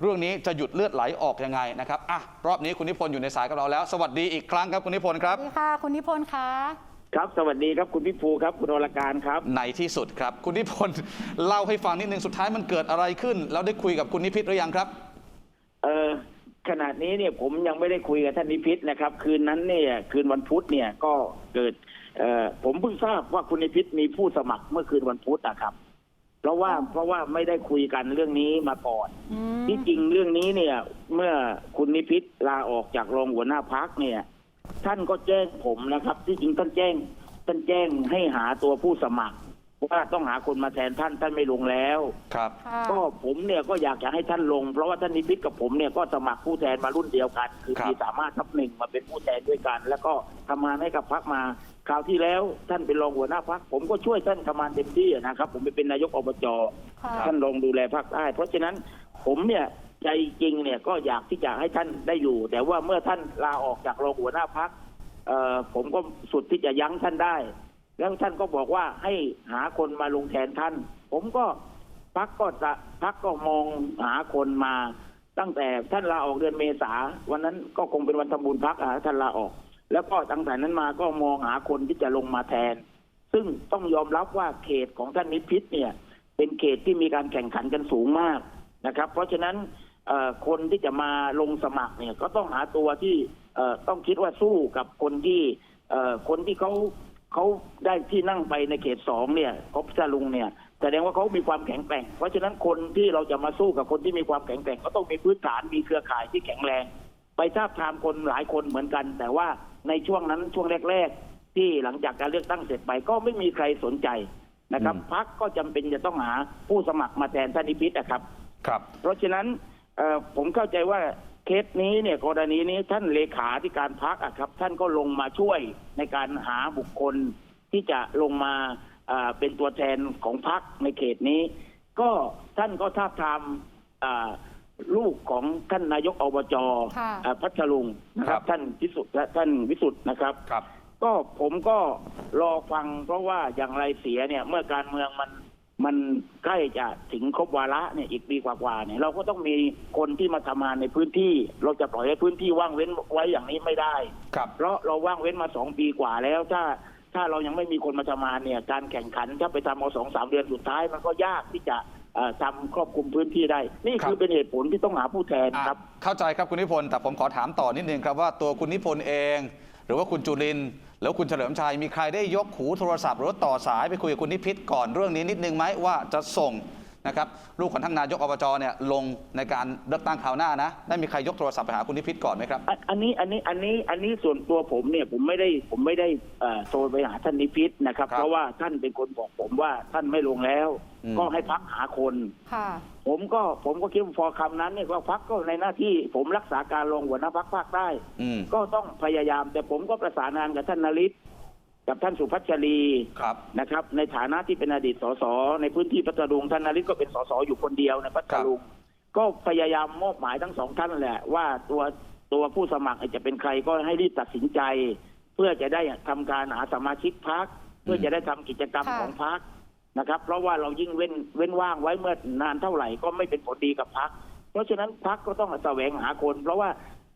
เรื่องนี้จะหยุดเลือดไหลออกยังไงนะครับอะรอบนี้คุณนิพนธ์อยู่ในสายกับเราแล้ว สวัสดีอีกครั้งครับคุณนิพนธ์คสรับวัสดีค่ะ คุณนิพนธ์คะครับสวัสดีครับคุณพิภูครับคุณอรการครับในที่สุดครับ คุณนิพนธ์เล่าให้ฟังนิดนึงสุดท้ายมันเกิดอะไรขึ้น แล้วได้คุยกับคุณนิพิษหรือยังครับ เออขณะนี้เนี่ยผมยังไม่ได้คุยกับท่านนิพิษนะครับ คืนนั้นเนี่ยคืนวันพุธเนี่ยก็เกิดเอ่อผมเพิ่งทราบว่าคุณนิพิษมีผู้สมัครเมื่อคืนวันพุธนะครับเพ ราะว่าเพราะว่าไม่ได้คุยกันเรื่องนี้มาก่อนอืมที่จริงเรื่องนี้เนี่ย เมื่อคุณนิพิษลาออกจากรองหัวหน้าพักเนี่ย ท่านก็แจ้งผมนะครับ ที่จริงท่านแจ้งท่านแจ้งให้หาตัวผู้สมัครว่าต้องหาคนมาแทนท่านท่านไม่ลงแล้วครับค่ะก็ผมเนี่ยก็อยากจะให้ท่านลง เพราะว่าท่านนิพิษกับผมเนี่ยก็สมัครผู้แทนมารุ่นเดียวกัน คือครับปีสามารถทับหนึ่งมาเป็นผู้แทนด้วยกัน แล้วก็ทำงานให้กับพักมา คราวที่แล้วท่านเป็นรองหัวหน้าพักผมก็ช่วยท่านทำงานเต็มที่นะครับ ผมไปเป็นนายกอบจค่ะท่านลงดูแลภาคใต้เพราะฉะนั้นผมเนี่ยใจจริงเนี่ยก็อยากที่จะให้ท่านได้อยู่ แต่ว่าเมื่อท่านลาออกจากรองหัวหน้าพักเอ่อผมก็สุดที่จะยั้งท่านได้ แล้วท่านก็บอกว่าให้หาคนมาลงแทนท่าน ผมก็พักก็จะพักก็มองหาคนมาตั้งแต่ท่านลาออกเดือนเมษาวันนั้นก็คงเป็นวันทำบุญพักอะท่านลาออก แล้วก็ตั้งแต่นั้นมาก็มองหาคนที่จะลงมาแทน ซึ่งต้องยอมรับว่าเขตของท่านนิพิษเนี่ย เป็นเขตที่มีการแข่งขันกันสูงมากนะครับ เพราะฉะนั้นคนที่จะมาลงสมัครเนี่ยก็ต้องหาตัวที่ต้องคิดว่าสู้กับคนที่คนที่เขาเขาได้ที่นั่งไปในเขตสองเนี่ยครบจลุงเนี่ยแสดงว่าเขามีความแข็งแกร่ง เพราะฉะนั้นคนที่เราจะมาสู้กับคนที่มีความแข็งแกร่ง ก็ต้องมีพื้นฐานมีเครือข่ายที่แข็งแรง ไปทาบทามคนหลายคนเหมือนกัน แต่ว่า ในช่วงนั้นช่วงแรก ๆ ที่หลังจากการเลือกตั้งเสร็จไปก็ไม่มีใครสนใจนะครับอืมพักก็จำเป็นจะต้องหาผู้สมัครมาแทนท่านนิพิษนะครับ ครับ เพราะฉะนั้นเอ่อผมเข้าใจว่าเคสนี้เนี่ยกรณีนี้ท่านเลขาธิการพักอะครับ ท่านก็ลงมาช่วยในการหาบุคคลที่จะลงมาเอ่อเป็นตัวแทนของพักในเขตนี้ ก็ท่านก็ทาบทามอ่า ลูกของท่านนายกอบจค่ะอ่าพัทลุงนะคครัรับบท่านพิสุทธิ์และท่านวิสุทธ์นะครับครับ ก็ผมก็รอฟังเพราะว่าอย่างไรเสียเนี่ย เมื่อการเมืองมันมันใกล้จะถึงครบวาระเนี่ยอีกปีกว่าๆเนี่ยเราก็ต้องมีคนที่มาทำงานในพื้นที่ เราจะปล่อยให้พื้นที่ว่างเว้นไว้อย่างนี้ไม่ได้ครับเพราะเราว่างเว้นมาสองปีกว่าแล้วถ้าถ้าเรายังไม่มีคนมาทำงานเนี่ย การแข่งขันถ้าไปทำเอาสองสามเดือนสุดท้ายมันก็ยากที่จะเอ่อ ทำครอบคลุมพื้นที่ได้ นี่ครับคือเป็นเหตุผลที่ต้องหาผู้แทนอะครับ เข้าใจครับคุณนิพนธ์แต่ผมขอถามต่อนิดนึงครับว่าตัวคุณนิพนธ์เอง หรือว่าคุณจุลินทร์หรือว่าคุณเฉลิมชัยมีใครได้ยกหูโทรศัพท์หรือว่าต่อสายไปคุยกับคุณนิพิษก่อนเรื่องนี้นิดนึงไหมว่าจะส่ง นะครับลูกของท่านนายกอบจเนี่ยลงในการเลือกตั้งคราวหน้านะได้มีใครยกโทรศัพท์ไปหาคุณนิพิษก่อนไหมครับ อันอันนี้อันนี้อันนี้อันนี้ส่วนตัวผมเนี่ยผมไม่ได้ผมไม่ได้เอ่อโทรไปหาท่านนิพิษนะครับครับ เพราะว่าท่านเป็นคนบอกผมว่าท่านไม่ลงแล้วอืมก็ให้พักหาคนค่ะผมก็ผมก็คิดว่าพอคำนั้นเนี่ยก็พักก็ในหน้าที่ผมรักษาการรองหัวหน้าพักภาคใต้อืมก็ต้องพยายาม แต่ผมก็ประสานงานกับท่านนริศ กับท่านสุพัชรีครับนะครับ ในฐานะที่เป็นอดีตสสในพื้นที่พัทลุงท่านนริศก็เป็นสสอยู่คนเดียวในพัทลุงก็พยายามมอบหมายทั้งสองท่านแหละ ว่าตัวตัวผู้สมัครจะเป็นใครก็ให้รีบตัดสินใจ เพื่อจะได้ทำการหาสมาชิกพักเพื่อจะได้ทำกิจกรรมค่ะของพักนะครับ เพราะว่าเรายิ่งเว้นเว้นว่างไว้เมื่อนานเท่าไหร่ก็ไม่เป็นผลดีกับพักเพราะฉะนั้นพักก็ต้องแสวงหาคน เพราะว่า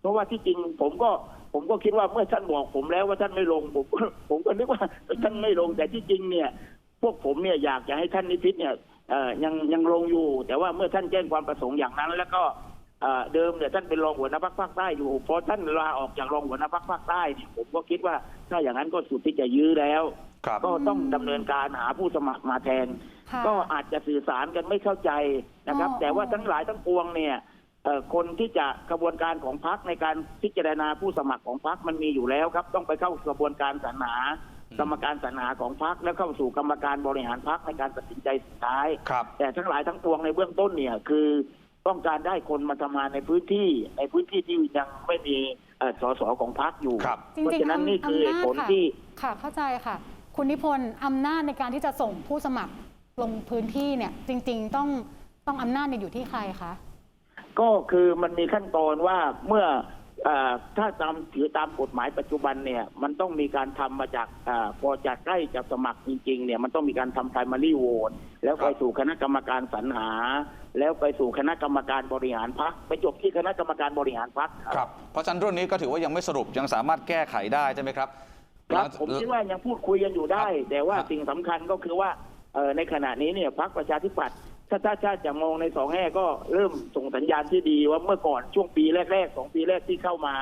เพราะว่าที่จริงผมก็ผมก็คิดว่าเมื่อท่านบอกผมแล้วว่าท่านไม่ลงผมก็ผมก็นึกว่าท่านไม่ลงแต่ที่จริงเนี่ย พวกผมเนี่ยอยากจะให้ท่านนิพิษเนี่ยเอ่อยังยังลงอยู่ แต่ว่าเมื่อท่านแจ้งความประสงค์อย่างนั้น แล้วก็เอ่อเดิมเนี่ยท่านเป็นรองหัวหน้าพักภาคใต้อยู่พอท่านลาออกจากรองหัวหน้าพักภาคใต้เนี่ยผมก็คิดว่าถ้าอย่างนั้นก็สุดที่จะยื้อแล้วครับก็ต้องดำเนินการหาผู้สมัครมาแทนค่ะก็อาจจะสื่อสารกันไม่เข้าใจนะครับอ๋อแต่ว่าทั้งหลายทั้งปวงเนี่ยเอ่อ คนที่จะกระบวนการของพักในการพิจารณาผู้สมัครของพักมันมีอยู่แล้วครับ ต้องไปเข้ากระบวนการสรรหาอืมกรรมการสรรหาของพักแล้วเข้าสู่กรรมการบริหารพักในการตัดสินใจสุดท้ายครับแต่ทั้งหลายทั้งปวงในเบื้องต้นเนี่ยคือต้องการได้คนมาทำงานในพื้นที่ ในพื้นที่ที่ยังไม่มีเอ่อสสของพักอยู่ครับจริเพราะงฉะๆนั้นนี่คือเหตุผลำนาจค่ะที่ค่ะเข้าใจค่ะ คุณนิพนธ์อำนาจในการที่จะส่งผู้สมัครลงพื้นที่เนี่ยจริง ๆ ต้องต้องอำนาจเนี่ยอยู่ที่ใครคะ ก็คือมันมีขั้นตอนว่าเมื่อเออถ้าตามถือตามกฎหมายปัจจุบันเนี่ย มันต้องมีการทำมาจากอาพอจากใกล้จะสมัครจริงๆเนี่ยมันต้องมีการทำ primary vote แล้วไปครับสู่คณะกรรมการสรรหา แล้วไปสู่คณะกรรมการบริหารพักไปจบที่คณะกรรมการบริหารพักครับเพราะฉะนั้นเรื่องนี้ก็ถือว่ายังไม่สรุปยังสามารถแก้ไขได้ใช่ไหมครับครับหลังผมคิดว่ายังพูดคุยกันอยู่ได้ครับแต่ว่าครับสิ่งสำคัญก็คือว่าเอ่อในขณะนี้เนี่ยพักประชาธิปัตย์ ถ้าถ้าถ้าจะมองในสองแง่ก็เริ่มส่งสัญญาณที่ดีว่าเมื่อก่อนช่วงปีแรกๆสองปีแรกที่เข้ามา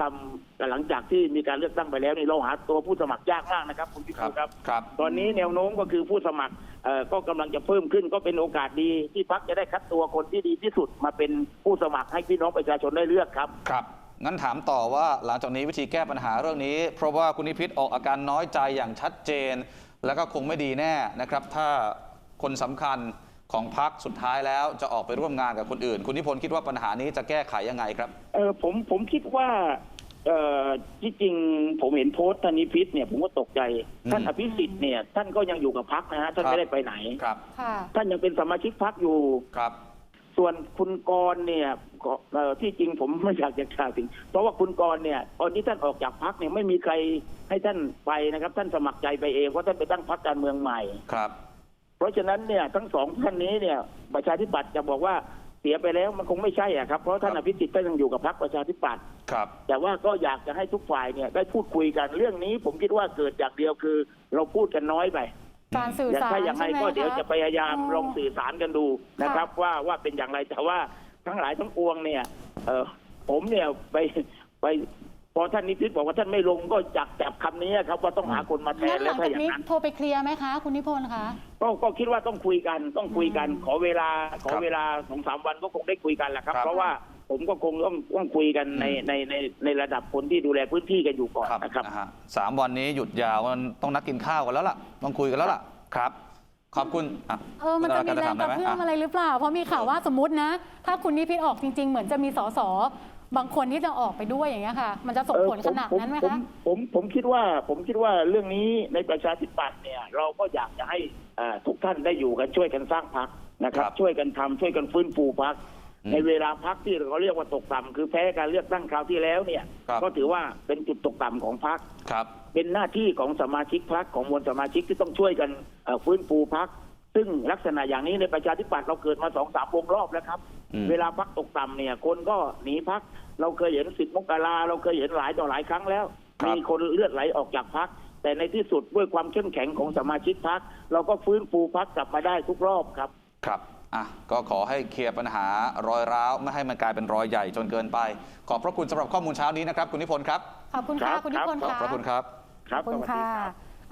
ทำแต่หลังจากที่มีการเลือกตั้งไปแล้วนี่เราหาตัวผู้สมัครยากมากนะครับคุณพิครัคูบครับครับ ตอนนี้แนวโน้มก็คือผู้สมัครเอ่อก็กำลังจะเพิ่มขึ้นก็เป็นโอกาสดีที่พักจะได้คัดตัวคนที่ดีที่สุดมาเป็นผู้สมัครให้พี่น้องประชาชนได้เลือกครับครับงั้นถามต่อว่าหลังจากนี้วิธีแก้ปัญหาเรื่องนี้ เพราะว่าคุณนิพิษออกอาการน้อยใจอย่างชัดเจน แล้วก็คงไม่ดีแน่นะครับ ถ้าคนสำคัญ ของพักสุดท้ายแล้วจะออกไปร่วมงานกับคนอื่น คุณนิพนธ์คิดว่าปัญหานี้จะแก้ไขยังไงครับเออผมผมคิดว่าเอ่อที่จริงผมเห็นโพสต์ท่านนิพิษเนี่ยผมก็ตกใจอืมท่านอภิสิทธิ์เนี่ย ท่านก็ยังอยู่กับพักนะฮะท่านครับไม่ได้ไปไหนครับค่ะท่านยังเป็นสมาชิกพักอยู่ครับ ส่วนคุณกรณ์เนี่ยก็เอ่อที่จริงผมไม่อยากจะกล่าวถึงเพราะว่าคุณกรณ์เนี่ยตอนที่ท่านออกจากพักเนี่ยไม่มีใครให้ท่านไปนะครับ ท่านสมัครใจไปเองเพราะท่านไปตั้งพักการเมืองใหม่ครับเพ ราะฉะนั้นเนี่ยทั้งสองท่านนี้เนี่ยประชาธิปัตย์จะบอกว่าเสียไปแล้วมันคงไม่ใช่อะครับเพราะท่านครัอบภิสิทธิ์ก็ยังอยู่กับพรรคประชาธิปัตย์ครับ แต่ว่าก็อยากจะให้ทุกฝ่ายเนี่ยได้พูดคุยกันเรื่องนี้ ผมคิดว่าเกิดจากเดียวคือ เราพูดกันน้อยไปการสื่ออย่างสารถ้าอย่างไรใช่ไหมก็เดี๋ยวคจะพยายามอ๋อลองสื่อสารกันดูนะครับ ว่าว่าเป็นอย่างไรแต่ว่าทั้งหลายทั้งปวงเนี่ย เออผมเนี่ยไปไป พอท่านนิพิษบอกว่าท่านไม่ลงก็จับจับคำนี้ครับว่าต้องหาคนมาแทงั้นนหแล้ลัวงถ้าจากอย่างนี้นั้น โทรไปเคลียร์ไหมคะ คุณนิพนธ์คะ ก็ก็คิดว่าต้องคุยกันต้องคุยกันอืมขอเวลาขอครับเวลาสองสามวันก็คงได้คุยกันแหละครับ ครับเพราะว่าผมก็คงต้องต้องคุยกันในอืม ในในในระดับคนที่ดูแลพื้นที่กันอยู่ก่อนครับนะครับ นะฮะสามวันนี้หยุดยาวมันต้องนัดกินข้าวกันแล้วล่ะ ต้องคุยกันแล้วล่ะ ครับ ขอบคุณอะเออ มันจะมีคุณแรถางกระได้ไหเพื่อมอะไรหรือเปล่า เพราะมีข่าวว่าสมมตินะ ถ้าคุณนิพิษออกจริง ๆ เหมือนจะมีสส บางคนที่จะออกไปด้วยอย่างเงี้ยค่ะ มันจะส่งผลขนาดนั้นไหมผมคะผมผมคิดว่าผมคิดว่าเรื่องนี้ในประชาธิปัตย์เนี่ย เราก็อยากจะให้อ่าทุกท่านได้อยู่กันช่วยกันสร้างพักนะครับครับช่วยกันทำช่วยกันฟื้นฟูพักอืมในเวลาพักที่เขาเรียกว่าตกต่ำคือแพ้การเลือกตั้งคราวที่แล้วเนี่ยครับก็ถือว่าเป็นจุดตกต่ำของพักครับเป็นหน้าที่ของสมาชิกพักของมวลสมาชิกที่ต้องช่วยกันเอ่อฟื้นฟูพักซึ่งลักษณะอย่างนี้ในประชาธิปัตย์เราเกิดมาสองสามวงรอบแล้วครับอืม เวลาพักตกต่ำเนี่ย คนก็หนีพัก เราเคยเห็นสิบมกราเราเคยเห็นหลายต่อหลายครั้งแล้วครับมีคนเลือดไหลออกจากพัก แต่ในที่สุดด้วยความเข้มแข็งของสมาชิกพัก เราก็ฟื้นฟูพักกลับมาได้ทุกรอบครับ ครับอะก็ขอให้เคลียร์ปัญหารอยร้าวไม่ให้มันกลายเป็นรอยใหญ่จนเกินไป ขอบพระคุณสำหรับข้อมูลเช้านี้นะครับ คุณนิพนธ์ครับ ขอบคุณครัค่ะบคุณนิพนธ์ขอบค่ะพระคุณครับ ครับขอบคุณสวัสดีค่ะรับ